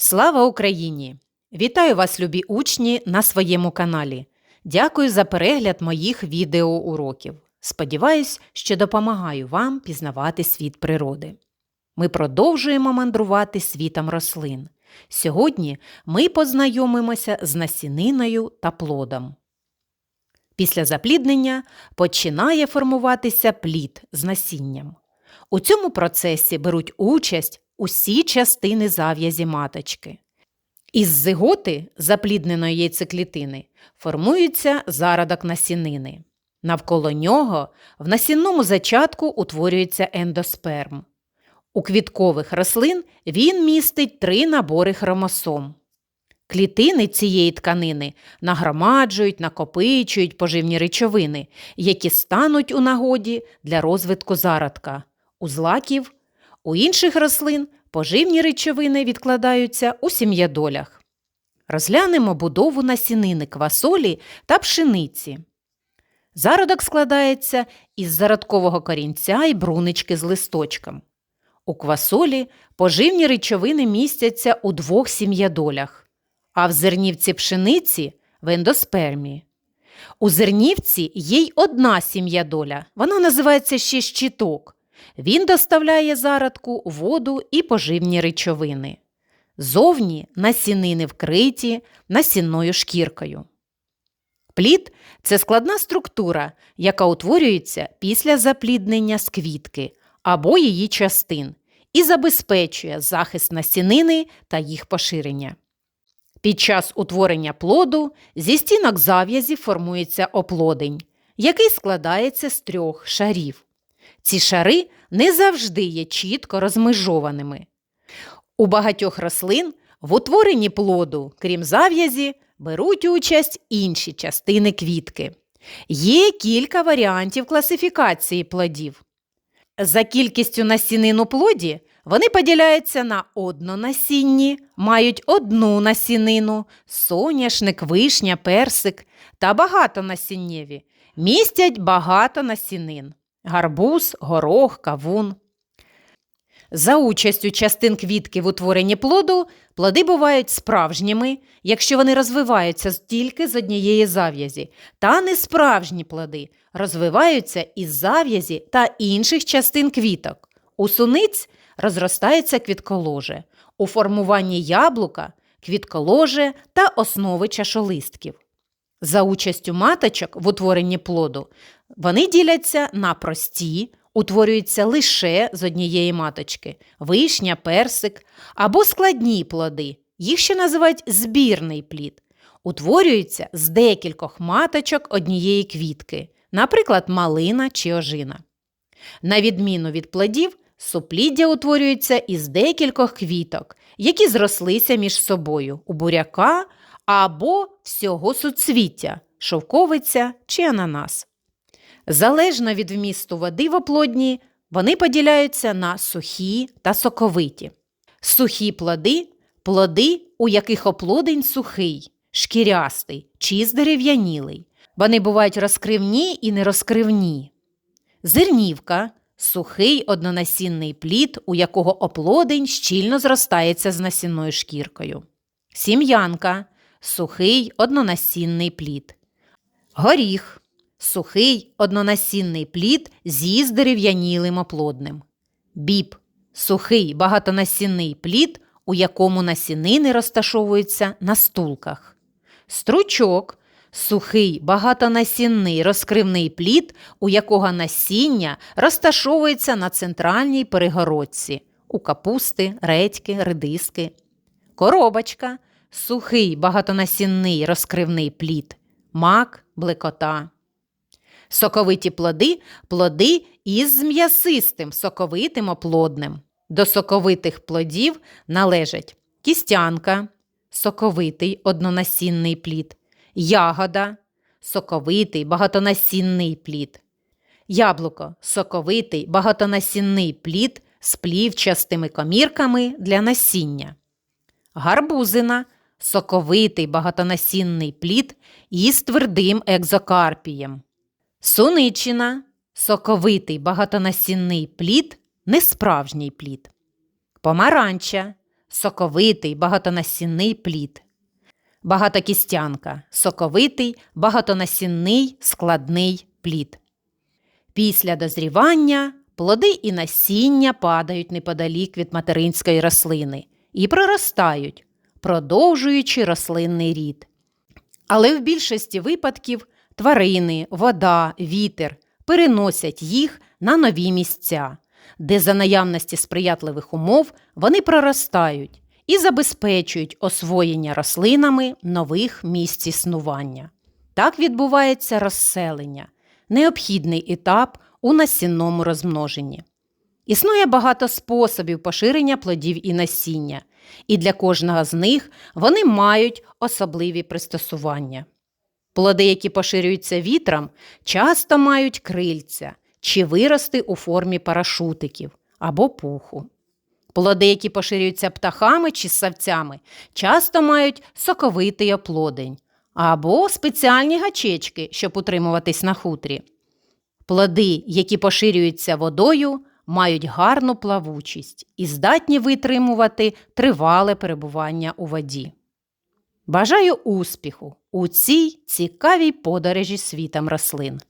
Слава Україні! Вітаю вас, любі учні, на своєму каналі. Дякую за перегляд моїх відеоуроків. Сподіваюсь, що допомагаю вам пізнавати світ природи. Ми продовжуємо мандрувати світом рослин. Сьогодні ми познайомимося з насіниною та плодом. Після запліднення починає формуватися плід з насінням. У цьому процесі беруть участь усі частини зав'язі маточки. Із зиготи заплідненої яйцеклітини формується зародок насінини. Навколо нього в насінному зачатку утворюється ендосперм. У квіткових рослин він містить три набори хромосом. Клітини цієї тканини нагромаджують, накопичують поживні речовини, які стануть у нагоді для розвитку зародка. У злаків, у інших рослин поживні речовини відкладаються у сім'ядолях. Розглянемо будову насінини квасолі та пшениці. Зародок складається із зародкового корінця і брунички з листочком. У квасолі поживні речовини містяться у двох сім'ядолях, а в зернівці пшениці в ендоспермі. У зернівці є й одна сім'ядоля, вона називається ще щиток. Він доставляє зародку воду і поживні речовини. Зовні насінини вкриті насінною шкіркою. Плід це складна структура, яка утворюється після запліднення з квітки або її частин і забезпечує захист насінини та їх поширення. Під час утворення плоду зі стінок зав'язі формується оплодень, який складається з трьох шарів. Ці шари не завжди є чітко розмежованими. У багатьох рослин в утворенні плоду, крім зав'язі, беруть участь інші частини квітки. Є кілька варіантів класифікації плодів. За кількістю насінин у плоді вони поділяються на однонасінні, мають одну насінину, соняшник, вишня, персик та багатонасіннєві, містять багато насінин гарбуз, горох, кавун. За участю частин квітки в утворенні плоду плоди бувають справжніми, якщо вони розвиваються тільки з однієї зав'язі, та несправжні плоди розвиваються із зав'язі та інших частин квіток. У суниць розростається квітколоже, у формуванні яблука квітколоже та основи чашолистків. За участю маточок в утворенні плоду вони діляться на прості, утворюються лише з однієї маточки вишня, персик або складні плоди. Їх ще називають збірний плід. Утворюються з декількох маточок однієї квітки, наприклад, малина чи ожина. На відміну від плодів, супліддя утворюється із декількох квіток, які зрослися між собою у буряка або всього суцвіття, шовковиця чи ананас. Залежно від вмісту води в оплодні, вони поділяються на сухі та соковиті. Сухі плоди плоди, у яких оплодень сухий, шкірястий чи здерев'янілий. Вони бувають розкривні і нерозкривні. Зернівка сухий однонасінний плід, у якого оплодень щільно зростається з насінною шкіркою. Сім'янка сухий однонасінний плід. Горіх сухий однонасінний плід зі здерев'янілим оплодним. Біб сухий багатонасінний плід, у якому насінини розташовуються на стулках. Стручок сухий багатонасінний розкривний плід, у якого насіння розташовується на центральній перегородці у капусти, редьки, редиски. Коробочка сухий багатонасінний розкривний плід, мак, блекота. Соковиті плоди плоди із м'ясистим соковитим оплодним. До соковитих плодів належать кістянка, соковитий однонасінний плід, ягода, соковитий багатонасінний плід, яблуко соковитий багатонасінний плід з плівчастими комірками для насіння, гарбузина соковитий багатонасінний плід із твердим екзокарпієм. Суничина соковитий багатонасінний плід, несправжній плід. Помаранча соковитий, багатонасінний плід. Багатокістянка соковитий, багатонасінний, складний плід. Після дозрівання плоди і насіння падають неподалік від материнської рослини і проростають, продовжуючи рослинний рід. Але в більшості випадків тварини, вода, вітер переносять їх на нові місця, де за наявності сприятливих умов вони проростають і забезпечують освоєння рослинами нових місць існування. Так відбувається розселення, необхідний етап у насінному розмноженні. Існує багато способів поширення плодів і насіння, і для кожного з них вони мають особливі пристосування. Плоди, які поширюються вітром, часто мають крильця чи вирости у формі парашутиків або пуху. Плоди, які поширюються птахами чи савцями, часто мають соковитий оплодень або спеціальні гачечки, щоб утримуватись на хутрі. Плоди, які поширюються водою, мають гарну плавучість і здатні витримувати тривале перебування у воді. Бажаю успіху у цій цікавій подорожі світом рослин.